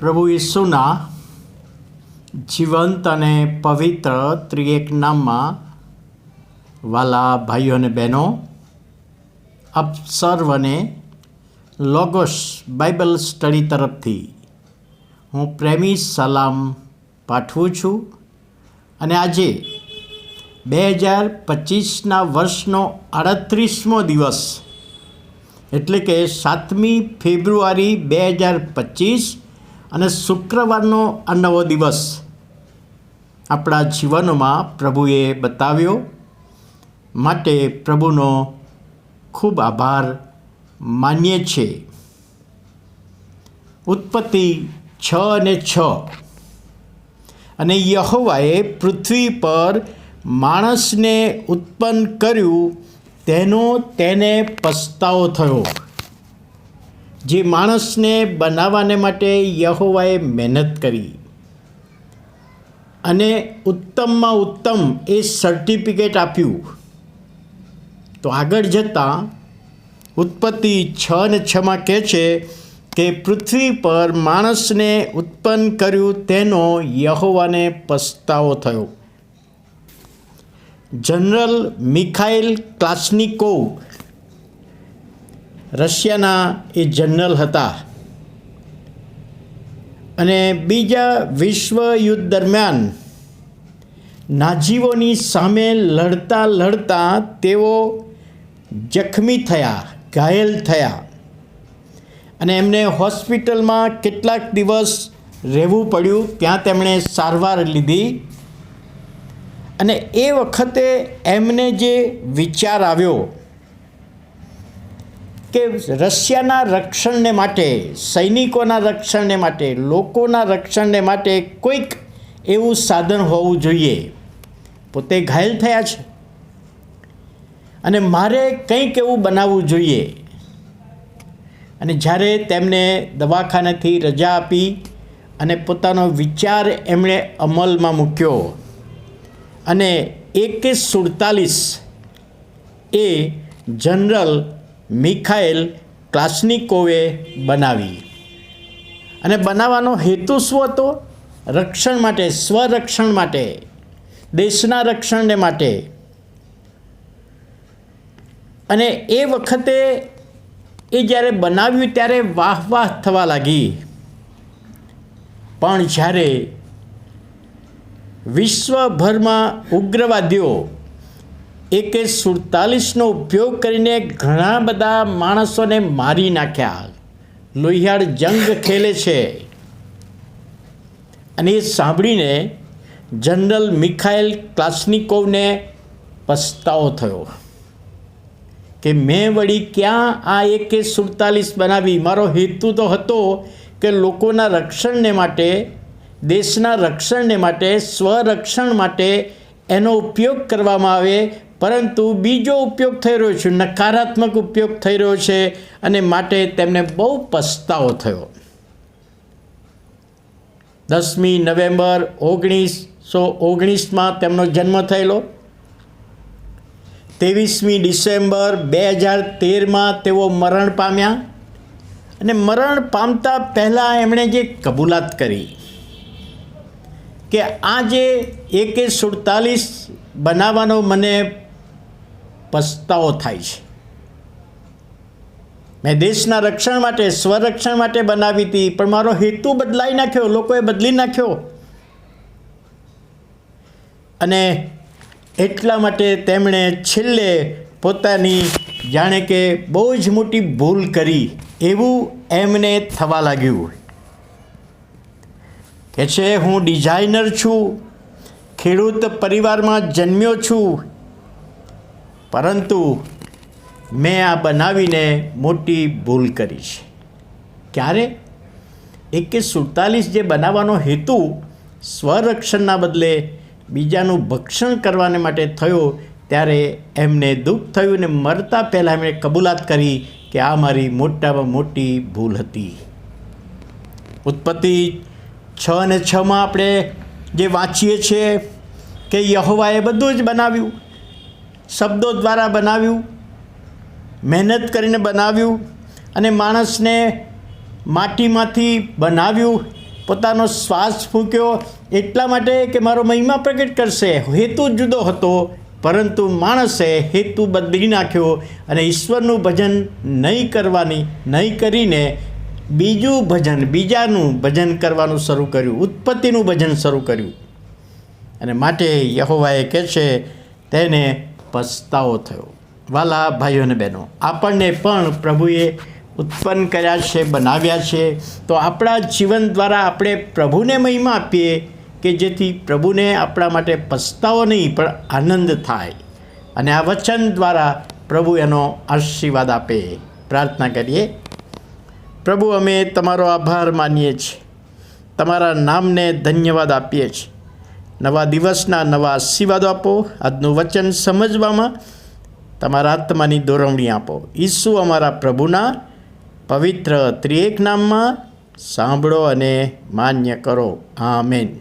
પ્રભુ ઈસુના જીવંત અને પવિત્ર ત્રિએક નામમાં વાલા ભાઈઓ અને બહેનો, આપ સર્વને લોગોસ બાઇબલ સ્ટડી તરફથી હું પ્રેમી સલામ પાઠવું છું અને આજે બે હજાર પચીસના વર્ષનો આડત્રીસમો દિવસ એટલે કે સાતમી ફેબ્રુઆરી બે હજાર પચીસ અને શુક્રવારનો આ નવો દિવસ આપણા જીવનમાં પ્રભુએ બતાવ્યો. માટે પ્રભુનો ખૂબ આભાર માનીએ છીએ. ઉત્પત્તિ છ અને છ. અને યહોવાએ પૃથ્વી પર માણસને ઉત્પન્ન કર્યું, તેનો તેને પસ્તાવો થયો. જે માણસને બનાવવાને માટે યહોવાએ મહેનત કરી. અને ઉત્તમમાં ઉત્તમ એ સર્ટિફિકેટ આપ્યું. તો આગળ જતાં ઉત્પત્તિ છ ને છમાં કહે છે કે પૃથ્વી પર માણસને ઉત્પન્ન કર્યું તેનો યહોવાને પસ્તાવો થયો. જનરલ મિખાઇલ ક્લાસનિકોવ રશિયાના એ જનરલ હતા. અને બીજા વિશ્વ યુદ્ધ દરમિયાન નાજીઓની સામે લડતા લડતા તેઓ જખમી થયા, ઘાયલ થયા. અને એમને હોસ્પિટલમાં કેટલાક દિવસ રહેવું પડ્યું, ત્યાં તેમણે સારવાર લીધી. અને એ વખતે એમને જે વિચાર આવ્યો કે રશિયાના રક્ષણને માટે, સૈનિકોના રક્ષણને માટે, લોકોના રક્ષણને માટે કોઈક એવું સાધન હોવું જોઈએ. પોતે ઘાયલ થયા છે. અને મારે કંઈક એવું બનાવવું જોઈએ. અને જ્યારે તેમને દવાખાનેથી રજા આપી અને પોતાનો વિચાર એમણે અમલમાં મૂક્યો અને એકે સુડતાલીસ એ જનરલ મિખાએલ ક્લાસનિકોવે બનાવી. અને બનાવવાનો હેતુ શું હતો? રક્ષણ માટે, સ્વરક્ષણ માટે, દેશના રક્ષણને માટે. અને એ વખતે એ જ્યારે બનાવ્યું ત્યારે વાહ વાહ થવા લાગી. પણ જ્યારે વિશ્વભરમાં ઉગ્રવાદીઓ એકે સુડતાલીસનો ઉપયોગ કરીને ઘણા બધા માણસોને મારી નાખ્યા. લોહિયાળ જંગ ખેલે છે. અને એ સાંભળીને જનરલ મિખાઇલ ક્લાસનિકોવને પસ્તાવો થયો કે મેં વળી ક્યાં આ એકે સુડતાલીસ બનાવી? મારો હેતુ તો હતો કે લોકોના રક્ષણને માટે, દેશના રક્ષણને માટે, સ્વરક્ષણ માટે એનો ઉપયોગ કરવામાં આવે પરંતુ બીજો ઉપયોગ થઈ રહ્યો છે, નકારાત્મક ઉપયોગ થઈ રહ્યો છે અને માટે તેમને બહુ પસ્તાવો થયો. દસમી નવેમ્બર ઓગણીસો ઓગણીસમાં તેમનો જન્મ થયેલો. ત્રેવીસમી ડિસેમ્બર બે હજાર તેરમાં તેઓ મરણ પામ્યા અને મરણ પામતા પહેલાં એમણે જે કબૂલાત કરી કે આ જે એકે સુડતાલીસ બનાવવાનો મને પસ્તાવો થાય છે. મેં દેશના રક્ષણ માટે, સ્વરક્ષણ માટે બનાવી હતી, પણ મારો હેતુ બદલાઈ નાખ્યો, લોકોએ બદલી નાખ્યો. અને એટલા માટે તેમણે છેલ્લે પોતાની, જાણે કે બહુ જ મોટી ભૂલ કરી, એવું એમને થવા લાગ્યું કે છે, હું ડિઝાઇનર છું, ખેડૂત પરિવારમાં જન્મ્યો છું પરંતુ મેં આ બનાવીને મોટી ભૂલ કરી છે. ક્યારે? એકે સુડતાલીસ જે બનાવવાનો હેતુ સ્વરક્ષણના બદલે બીજાનું ભક્ષણ કરવાને માટે થયો, ત્યારે એમને દુઃખ થયું ને મરતા પહેલાં એમણે કબૂલાત કરી કે આ મારી મોટામાં મોટી ભૂલ હતી. ઉત્પત્તિ છ અને છમાં આપણે જે વાંચીએ છીએ કે યહોવાએ બધું જ બનાવ્યું. શબ્દો દ્વારા બનાવ્યું, મહેનત કરીને બનાવ્યું અને માણસને માટીમાંથી બનાવ્યું. પોતાનો શ્વાસ ફૂંક્યો. એટલા માટે કે મારો મહિમા પ્રગટ કરશે. હેતુ જુદો હતો, પરંતુ માણસે હેતુ બદલી નાખ્યો અને ઈશ્વરનું ભજન નહીં કરવાની, નહીં કરીને બીજું ભજન, બીજાનું ભજન કરવાનું શરૂ કર્યું. ઉત્પત્તિનું ભજન શરૂ કર્યું. અને માટે યહોવાએ કહે છે, તેને પસ્તાવો થયો. વાલા ભાઈઓ અને બહેનો, આપણને પણ પ્રભુએ ઉત્પન્ન કર્યા છે, બનાવ્યા છે. તો આપણા જીવન દ્વારા આપણે પ્રભુને મહિમા આપીએ કે જેથી પ્રભુને આપણા માટે પસ્તાવો નહીં, પણ આનંદ થાય. અને આ વચન દ્વારા પ્રભુ એનો આશીર્વાદ આપે. પ્રાર્થના કરીએ. પ્રભુ, અમે તમારો આભાર માનીએ છીએ. તમારા નામને ધન્યવાદ આપીએ છીએ. નવા દિવસના નવા આશીર્વાદો આપો. આજનું વચન સમજવામાં તમારા આત્માની દોરવણી આપો. ઈસુ અમારા પ્રભુના પવિત્ર ત્રિએક નામમાં સાંભળો અને માન્ય કરો. આમેન.